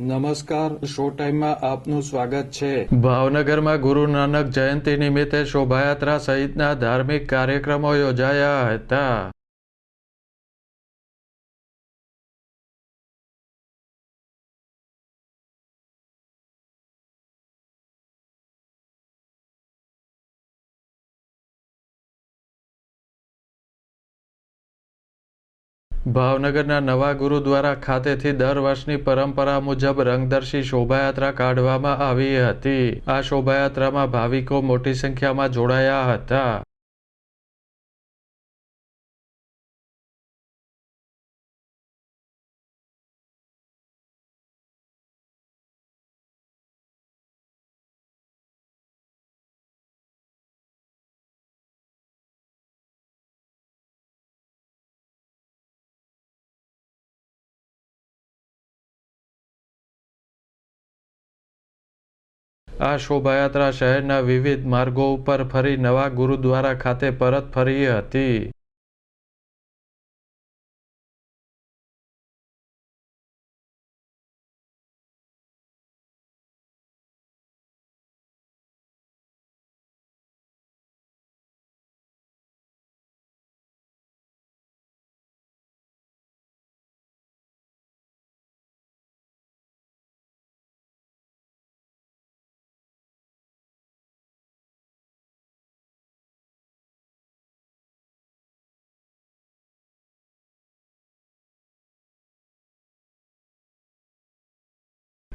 નમસ્કાર, શો ટાઈમમાં આપનું સ્વાગત છે. ભાવનગરમાં ગુરુ નાનક જયંતિ નિમિત્તે શોભાયાત્રા સહિતના ધાર્મિક કાર્યક્રમો યોજાયા હતા. ભાવનગરના નવા ગુરુદ્વારા ખાતેથી દર વર્ષની પરંપરા મુજબ રંગદર્શી શોભાયાત્રા કાઢવામાં આવી હતી. આ શોભાયાત્રામાં ભાવિકો મોટી સંખ્યામાં જોડાયા હતા. આ શોભાયાત્રા શહેરના વિવિધ માર્ગો ઉપર ફરી નવા ગુરુદ્વારા ખાતે પરત ફરી હતી.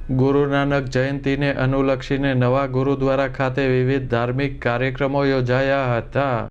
ગુરુ નાનક જયંતિને અનુલક્ષીને નવા ગુરુદ્વારા ખાતે વિવિધ ધાર્મિક કાર્યક્રમો યોજાયા હતા.